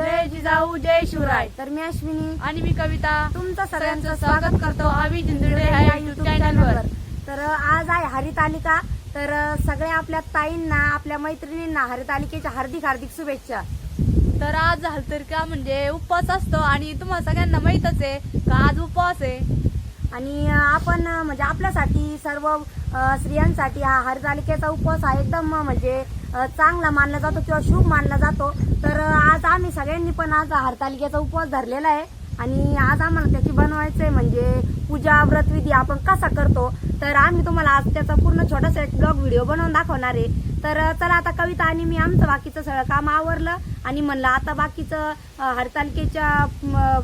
जय जिजाऊ जय शिवराय. तर मी अश्विनी आणि मी कविता. तुमचं सगळ्यांचं स्वागत करतो आम्ही ह्या युट्यूब चॅनलवर तर आज आहे हरितालिका. तर सगळ्या आपल्या ताईंना आपल्या मैत्रिणींना हरितालिकेच्या हार्दिक हार्दिक शुभेच्छा. तर आज हलतरका म्हणजे उपवास असतो आणि तुम्हाला सगळ्यांना माहीतच आहे का आज उपवास आहे? आणि आपण म्हणजे आपल्यासाठी सर्व स्त्रियांसाठी हा हरितालिकेचा उपवास हा एकदम म्हणजे चांगला मानला जातो किंवा शुभ मानला जातो. तर आज आम्ही सगळ्यांनी पण आज हरतालिकेचा उपवास धरलेला आहे. आणि आज आम्हाला त्याची बनवायचंय म्हणजे पूजा व्रतविधी आपण कसा करतो तर आम्ही तुम्हाला आज त्याचा पूर्ण छोटासा एक ब्लॉग व्हिडिओ बनवून दाखवणार आहे. तर चला आता कविता आणि मी आमचं बाकीचं सगळं काम आवरलं आणि म्हणलं आता बाकीचं हरतालिकेच्या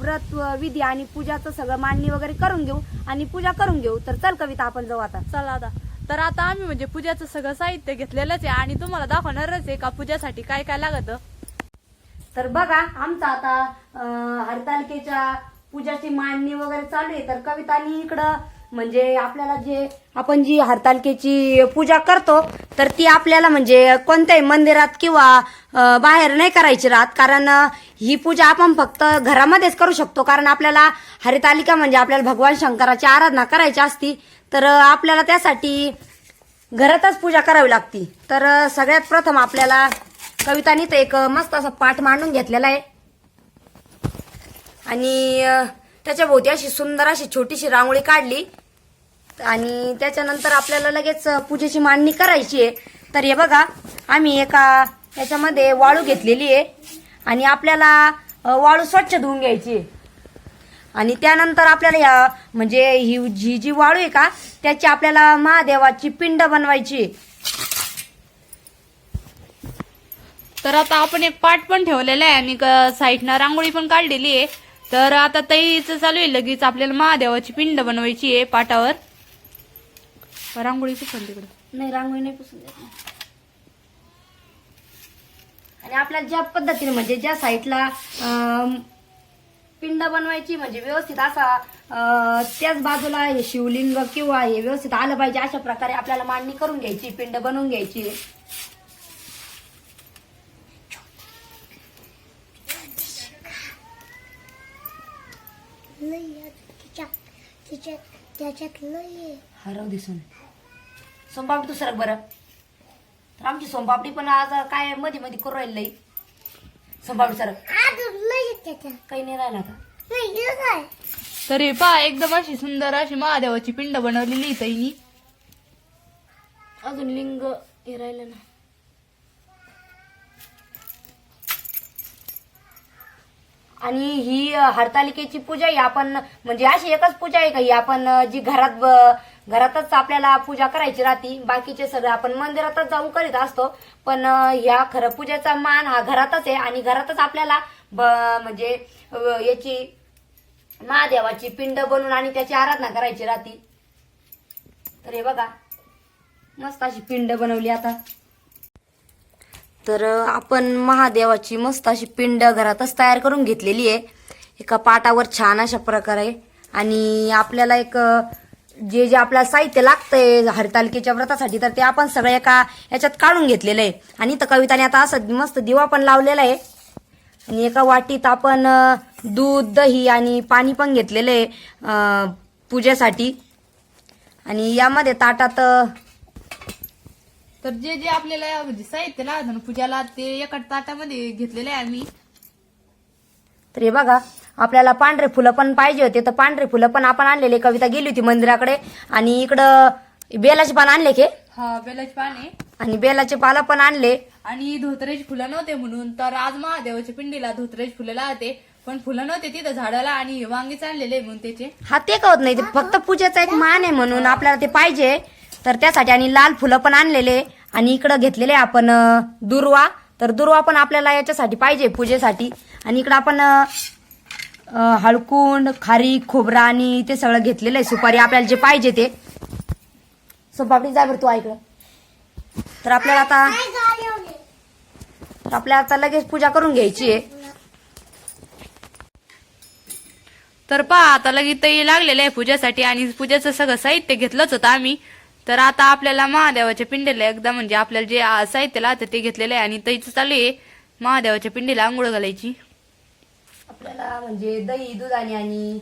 व्रत विधी आणि पूजाचं सगळं मांडणी वगैरे करून घेऊ आणि पूजा करून घेऊ. तर चल कविता आपण जाऊ आता. चला आता. तर आता आम्ही म्हणजे पूजाचं सगळं साहित्य घेतलेलंच आहे आणि तुम्हाला दाखवणारच आहे का पूजासाठी काय काय लागत? तर बघा आमचं आता हरतालिकेच्या पूजाची मांडणी वगैरे चालू आहे. तर कवितानी इकडं म्हणजे आपल्याला जे आपण जी हरतालिकेची पूजा करतो तर ती आपल्याला म्हणजे कोणत्याही मंदिरात किंवा बाहेर नाही करायची राहत. कारण ही पूजा आपण फक्त घरामध्येच करू शकतो. कारण आपल्याला हरितालिका म्हणजे आपल्याला भगवान शंकराची आराधना करायची असती तर आपल्याला त्यासाठी घरातच पूजा करावी लागती. तर सगळ्यात प्रथम आपल्याला कवितानी तर एक मस्त असा पाठ मांडून घेतलेला आहे. आणि त्याच्याभोवती त्याच्या भोवती अशी सुंदर अशी छोटीशी रांगोळी काढली. आणि त्याच्यानंतर आपल्याला लगेच पूजेची मांडणी करायची आहे. तर हे बघा आम्ही एका याच्यामध्ये वाळू घेतलेली आहे. आणि आपल्याला वाळू स्वच्छ धुवून घ्यायची आहे. आणि त्यानंतर आपल्याला या म्हणजे ही जी जी वाळू आहे का त्याची आपल्याला महादेवाची पिंड बनवायची तर आता आपण एक पाट पण ठेवलेला आहे आणि क- साईडनं रांगोळी पण काढलेली आहे. तर आता ताईचं चालू आहे. लगेच आपल्याला महादेवाची पिंड बनवायची आहे पाटावर. रांगोळी पुसून तिकडे नाही रांगोळी नाही पुसून आणि आपल्याला ज्या पद्धतीने म्हणजे ज्या साईडला अं, पिंड बनवायची म्हणजे व्यवस्थित असा त्याच बाजूला हे शिवलिंग किंवा हे व्यवस्थित आलं पाहिजे अशा प्रकारे आपल्याला मांडणी करून घ्यायची पिंड बनवून घ्यायची लई आहे तिच्या त्याच्यात लई आहे. हरव दिसून. सोमपापडी तू सरक बरं. तर आमची सोमपापडी पण आज काय मध्ये मध्ये करू राहिली लई. सोमपापडी सरक आहे त्याच्यात. काही नाही राहिला आता. नाही हे काय? तर पहा एकदम अशी सुंदर अशी महादेवाची पिंड बनवलेली ताईनी. अजून लिंग हे राहिलं ना. आणि ही हरतालिकेची पूजा ही आपण म्हणजे अशी एकच पूजा आहे का? ही आपण जी घरात ब- घरातच आपल्याला पूजा करायची राहती बाकीचे सगळं आपण मंदिरातच जाऊन करीत असतो. पण ह्या खरं पूजेचा मान हा घरातच आहे आणि घरातच आपल्याला ब- म्हणजे याची महादेवाची पिंड बनवून आणि त्याची आराधना करायची राहती. तर हे बघा मस्त अशी पिंड बनवली आता. तर आपण महादेवाची मस्त अशी पिंड घरातच तयार करून घेतलेली आहे. एका पाटावर छान अशा प्रकारे. आणि आपल्याला एक जे जे आपल्याला साहित्य लागतंय हरतालिकेच्या व्रतासाठी तर ते आपण सगळं एका याच्यात काढून घेतलेलं आहे. आणि इथं कविताने आता असं मस्त दिवा पण लावलेला आहे. आणि एका वाटीत आपण दूध दही आणि पाणी पण घेतलेलं आहे पूजेसाठी. आणि यामध्ये ताटात तर जे जे आपल्याला म्हणजे साहित्य लागतं पूजाला ते एका ताटामध्ये घेतलेलं आहे आम्ही. तर हे बघा आपल्याला पांढरे फुलं पण पाहिजे होते. तर पांढरे फुलं पण आपण आणलेले. कविता गेली होती मंदिराकडे. आणि इकडं बेलाचे पान आणले के? हा बेलाची पाने आणि बेलाचे पाला पण आणले. आणि धोत्रेची फुलं नव्हते म्हणून. तर आज महादेवाच्या पिंडीला धोत्रेची फुलं लागते पण फुलं नव्हते तिथं झाडाला आणि वांगीच आणलेले म्हणून त्याचे. हा ते कळत नाही. ते फक्त पूजेचा एक मान आहे म्हणून आपल्याला ते पाहिजे. तर त्यासाठी आणि लाल फुलं पण आणलेले. आणि इकडं घेतलेले आपण दुर्वा. तर दुर्वा पण आपल्याला याच्यासाठी पाहिजे पूजेसाठी. आणि इकडं आपण हळकुंड खारी खोबरा आणि ते सगळं घेतलेलं आहे सुपारी. आपल्याला जे पाहिजे ते. सुपापडी जा बरं तू ऐकलं तर आपल्याला आता तर आपल्याला आता लगेच पूजा करून घ्यायची आहे. तर पहा आता लगेच लागलेलं आहे पूजेसाठी आणि पूजेचं सगळं साहित्य घेतलंच होतं आम्ही. तर आता आपल्याला महादेवाच्या पिंडीला एकदा म्हणजे आपल्याला जे साहित्य लागतं ते घेतलेलं आहे आणि तईचं चालू आहे. महादेवाच्या पिंडीला आंघोळ घालायची. आपल्याला म्हणजे दही दुधाने आणि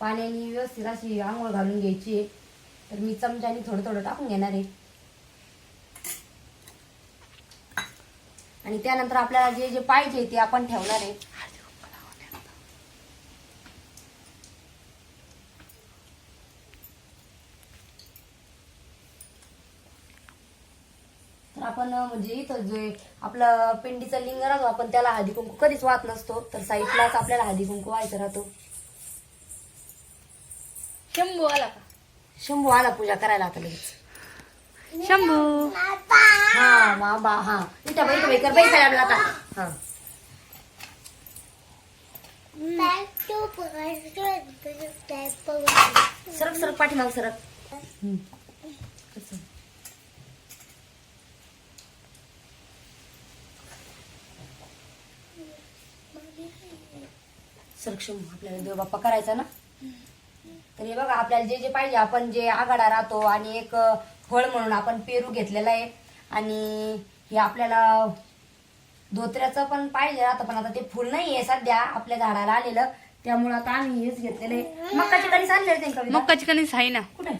पाण्याने व्यवस्थित अशी आंघोळ घालून घ्यायची आहे. तर मी चमच्याने थोडं थोडं टाकून घेणार आहे. आणि त्यानंतर आपल्याला जे जे पाहिजे ते आपण ठेवणार आहे. आपण म्हणजे इथं जे आपलं पिंडीचा लिंग राहतो आपण त्याला हळदी कुंकू कधीच वाहत नसतो. तर साईडलाच आपल्याला हळदी कुंकू व्हायचं राहतो. शंभू आला का? शंभू आला पूजा करायला आता लगेच. शंभू. हा माबा हा. इथं बाई बाई कर बाई साहेब आता. हा. सरक सरक पाठीमाग सरक. शंभू आपल्याला देव बाप्पा करायचा ना? तर हे बघा आपल्याला जे जे पाहिजे आपण जे आघाडा राहतो आणि एक फळ म्हणून आपण पेरू घेतलेला आहे. आणि हे आपल्याला धोत्र्याचं पण पाहिजे राहतं पण आता ते फुल नाही आहे सध्या आपल्या झाडाला आलेलं. त्यामुळे आता आम्ही हेच घेतलेलं आहे. मक्काचे कणीस आणले होते ना कविता? मक्काची कणीस आहे ना. कुठे?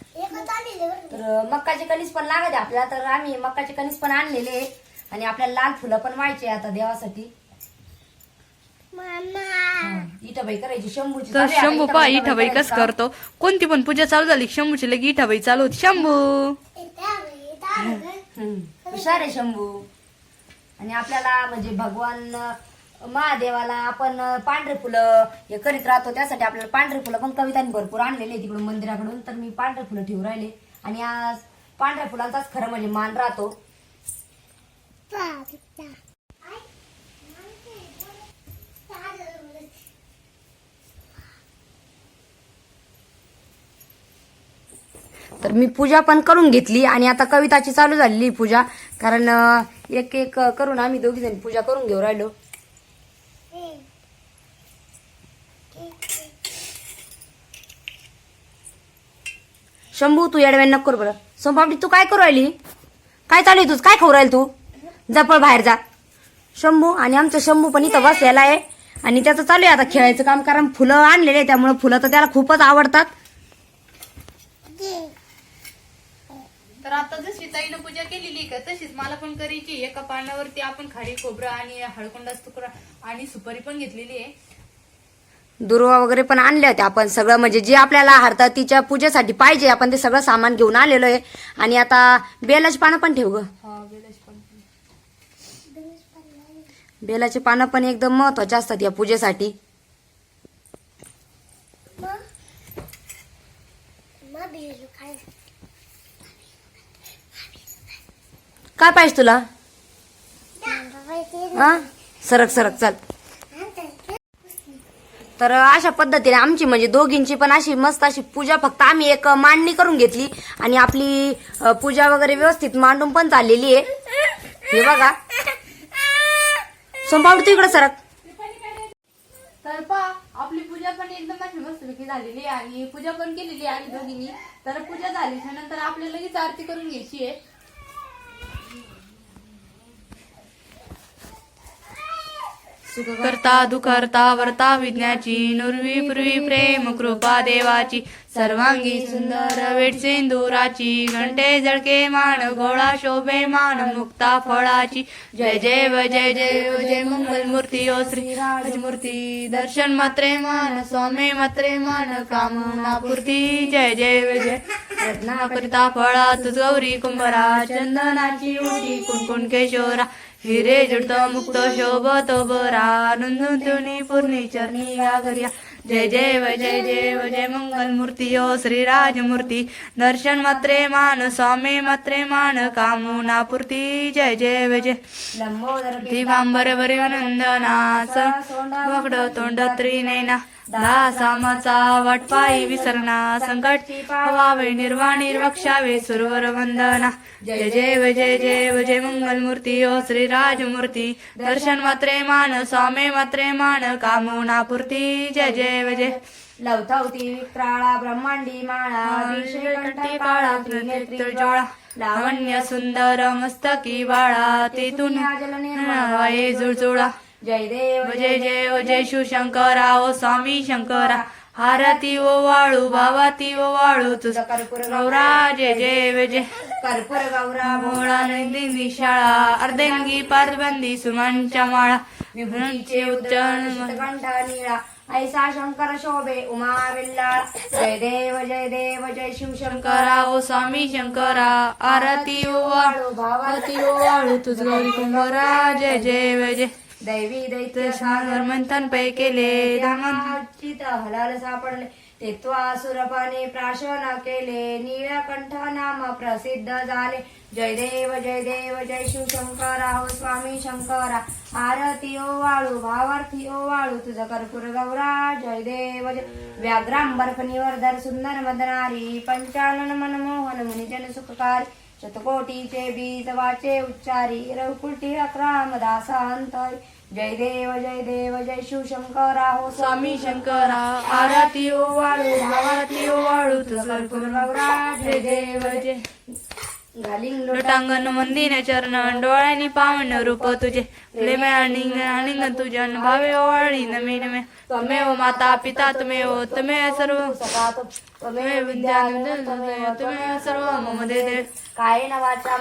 तर मक्काचे कणीस पण लागत आहे आपल्याला. तर आम्ही मक्काचे कणीस पण आणलेले आहे. आणि आपल्याला लाल फुलं पण व्हायचे आता देवासाठी. इटाबाई करायची शंभूची तर शंभू पा इटाबाई इठाबाई कसं. करतो? कोणती पण पूजा चालू झाली की शंभूची लगी इठाबाई चालू होती. शंभू. हम्म. हुशार आहे शंभू. आणि आपल्याला म्हणजे भगवान महादेवाला आपण पांढरे फुलं हे करीत राहतो. त्यासाठी आपल्याला पांढरे फुलं पण कवितांनी भरपूर आणलेले तिकडून मंदिराकडून. तर मी पांढरे फुलं ठेवून राहिले. आणि आज पांढऱ्या फुलांचाच खरं म्हणजे मान राहतो. तर मी पूजा पण करून घेतली आणि आता कविताची चालू झालेली पूजा. कारण एक एक करून आम्ही दोघी जण पूजा करून घेऊ राहिलो. शंभू तू येडव्यान नको करू बरं. सोमपापडी तू काय करू राहिली? काय चालू आहे तुझ? काय खाऊ राहील तू? जपळ बाहेर जा. शंभू आणि आमचं शंभू पण इथं बसलेला आहे. आणि त्याचं चालू आहे आता खेळायचं काम कारण फुलं आणलेले आहे त्यामुळे फुलं तर त्याला खूपच आवडतात. तर आता जशी ताईनं पूजा केलेली का तशीच मला पण करायची एका पानावरती आपण खारी खोबरं आणि हळकुंडाचा तुकडा आणि सुपारी पण घेतलेली आहे. दुर्वा वगैरे पण आणले होते आपण सगळं. म्हणजे जे आपल्याला हरतातीच्या पूजेसाठी पाहिजे. आपण ते सगळं सामान घेऊन आलेलो आहे. आणि आता बेलाची पानं पण ठेव ग. बेलाची पानं पण एकदम महत्त्वाचे असतात या पूजेसाठी. काय पाहिजे तुला? हा? सरक सरक चल. तर अशा पद्धतीने आमची म्हणजे दोघींची पण अशी मस्त अशी पूजा फक्त आम्ही एक मांडणी करून घेतली आणि आपली पूजा वगैरे व्यवस्थित मांडून पण चाललेली आहे. हे बघा. सोमपावडी तू इकडे सरक. तर पा आपली पूजा पण एकदम अशी मस्तपैकी झालेली आहे आणि पूजा पण केलेली आहे दोघींनी. तर पूजा झाली नंतर आपल्याला लगेच आरती करून घ्यायची आहे. करता दुखर्ता वर्ता विज्ञाची नुरवी पूर्वी प्रेम कृपा देवाची सर्वांगी सुंदर वेट सिंदुराची घंटे जळके मान गोळा शोभे मान मुक्ता फळाची. जय जय व जय जय व जय मंगल मूर्ती ओ श्री राजमूर्ती दर्शन मात्रे मान स्वामी मात्रे मान कामना पूर्ती. जय जय व जय. रत्नाकरिता फळा तुझ गौरी कुंभरा चंदनाची उडी कुणकुण केशोरा. हिरे जुडतो मुक्त शोभतो बरा नंदुनी पूर्णी चरणी गागर्या जय जय जय जय जय मंगल मूर्ती ओ श्री राजमूर्ती दर्शन मात्रे मान स्वामी मात्रे मान कामुना पूर्ती जय जय व जय. लंबोदर दिवांबर वरी नंदनास वगड तोंड त्रिनैना दासामाचा वाटपाई विसरणा संकट पावावे निर्वाण निर्वक्षावे सुरवर वंदना. जय जय व जय जय व जय मंगल मूर्ती ओ श्री राजमूर्ती. दर्शन मात्रे मान स्वामी मात्रे मान कामुना पूर्ती. जय जय व जय. लवथवती विक्राळा ब्रह्मांडी माळा जोळा लावण्य सुंदर मस्तकी बाळा तेथून वाये जुळजुळा. जय देव जय जय ओ जय शिवशंकरा ओ स्वामी शंकरा हारती ओ वाळू भावाती ओ वाळू तुझा कर्पूर गौरा जय जय जय जय कर्पूर गौरा मोळा नंदिनी शाळा अर्धंगी पारबंदी सुमांच्या माळा विभूतीचे उच्चारण कंठ निळा ऐसा शंकर शोभे उमा विल्लाळ जय देव जय देव जय शिवशंकर शंकरा ओ स्वामी शंकरा आरती ओ वाळू भावाती ओ वाळू तुझ गौरी कुंभरा जय जय जय जय. दैवी दैत्य सागर मंथन पै केले हलाल सापडले तेत्वासुरपणे प्राशन केले नीळकंठ नाम प्रसिद्ध झाले. जय देव जय देव जय शिवशंकरा हो स्वामी शंकरा आरती ओ वाळू भावार्थी ओ वाळू तुझं कर्पूर गौरा जय देव जय. व्याघ्रांबर फणीवर सुंदर मदनारी पंचानन मनमोहन मुनिजन सुखकारी. शतकोटीचे बीज वाचे उच्चारी रघुकुलटी अक्राम दासांतरी जय देव जय देव जय शिवशंकरा हो स्वामी शंकरा. आरती ओ वाळू भावाती ओ वाळू जय देव जय. घालिंग लोटांगण मंदिर चरण डोळ्यांनी पावन रूप तुझे. प्रेम आणि आनंद तुझ्या भावे ओवाळी नमे नमे त्वमेव माता पिता त्वमेव त्वमेव सर्व. त्वमेव विद्या त्वमेव सर्व मम देव काय न वाचा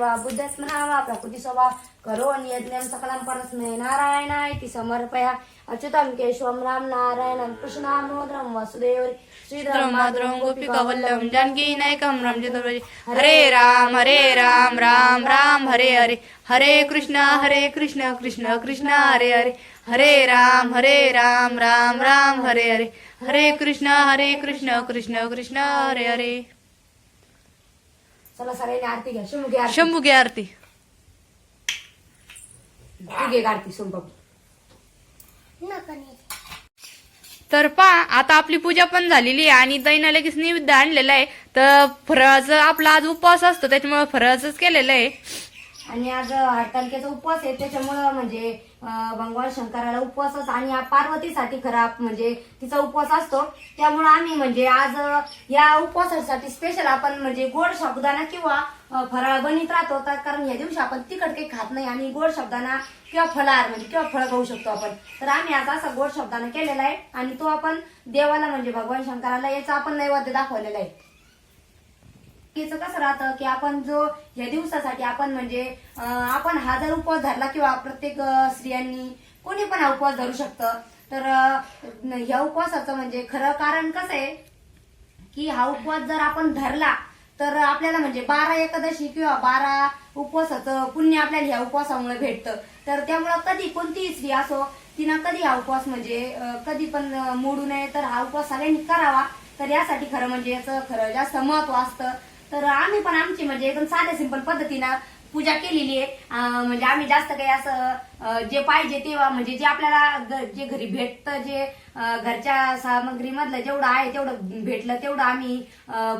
वा बुद्धस्मना वा प्रकृती स्वभाव। करो यज्ञम सकलम परस्मै नारायणाय ती समर्पया। अच्युतम केशवम राम नारायणम कृष्णामोदरम वसुदेव। श्रीधरम जानकी नायकम हरे राम हरे राम राम राम हरे हरे। हरे कृष्ण हरे कृष्ण कृष्ण कृष्ण हरे हरे। हरे राम हरे राम राम राम हरे हरे। हरे कृष्ण हरे कृष्ण कृष्ण कृष्ण हरे हरे. चला सगळ्यांनी आरती घ्या. आरती. शंभू घे आरती. तू घे तर पा आता आपली पूजा पण झालेली आहे आणि दैना लगेच नैवेद्य आणलेला आहे. तर फराळाचं आपला आज उपवास असतो त्याच्यामुळे फराळाचंच केलेलं आहे. आणि आज हरतालिकेचा उपवास आहे त्याच्यामुळं म्हणजे भगवान शंकराला उपवासच आणि या पार्वतीसाठी खरा म्हणजे तिचा उपवास असतो. त्यामुळं आम्ही म्हणजे आज या उपवासासाठी स्पेशल आपण म्हणजे गोड साबुदाणा किंवा फराळ बनीत राहतो. तर कारण या दिवशी आपण तिखट काही खात नाही आणि गोड शब्दाना किंवा फलार म्हणजे किंवा फळ खाऊ शकतो आपण. तर आम्ही आज असा गोड शब्दाने केलेला आहे आणि तो आपण देवाला म्हणजे भगवान शंकराला याचा आपण नैवेद्य दाखवलेला आहे. चुकीचं कसं राहतं की आपण जो या दिवसासाठी आपण म्हणजे आपण हा जर उपवास धरला किंवा प्रत्येक स्त्रियांनी कोणी पण हा उपवास धरू शकतं. तर ह्या उपवासाचं म्हणजे खरं कारण कसं आहे की हा उपवास जर आपण धरला तर आपल्याला म्हणजे बारा एकादशी किंवा बारा उपवासाचं पुण्य आपल्याला ह्या उपवासामुळे भेटतं. तर त्यामुळं कधी कोणतीही स्त्री असो तिनं कधी हा उपवास म्हणजे कधी पण मोडू नये तर हा उपवास सगळ्यांनी करावा. तर यासाठी खरं म्हणजे याचं खरं जास्त महत्त्व असतं. तर आम्ही पण आमची म्हणजे एकदम साध्या सिंपल पद्धतीनं पूजा केलेली आहे. म्हणजे आम्ही जास्त काही असं जे पाहिजे तेव्हा म्हणजे जे आपल्याला जे घरी भेटतं जे घरच्या सामग्रीमधलं जेवढं आहे तेवढं भेटलं तेवढं आम्ही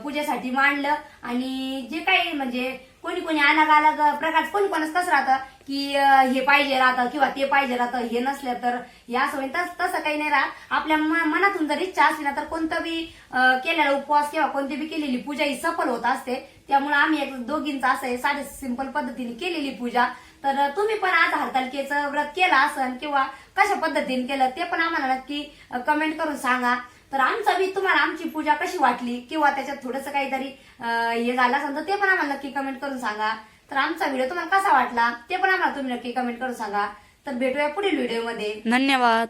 पूजेसाठी मांडलं. आणि जे काही म्हणजे कोणी कोणी अलग अलग प्रकारचं कोणी कोणाच कसं राहतं की हे पाहिजे राहतं किंवा ते पाहिजे राहतं हे नसलं तर हे असं होईल तस- तसं काही नाही राहत. आपल्या म- मनातून जर इच्छा असली ना तर कोणतं बी केलेला उपवास किंवा कोणती बी केलेली पूजा ही सफल होत असते. त्यामुळे आम्ही एक दोघींचं असं आहे साधे सिंपल पद्धतीने केलेली पूजा. तर तुम्ही पण आज हरतालिकेचं व्रत केलं असन किंवा कशा पद्धतीने केलं ते पण आम्हाला नक्की कमेंट करून सांगा. तर आमचा बी तुम्हाला आमची पूजा कशी वाटली किंवा त्याच्यात थोडंसं काहीतरी हे झालं असेल तर ते पण आम्हाला नक्की कमेंट करून सांगा. तर आमचा व्हिडिओ तुम्हाला कसा वाटला ते पण आम्हाला तुम्ही नक्की कमेंट करून सांगा. तर भेटूया पुढील व्हिडिओमध्ये धन्यवाद.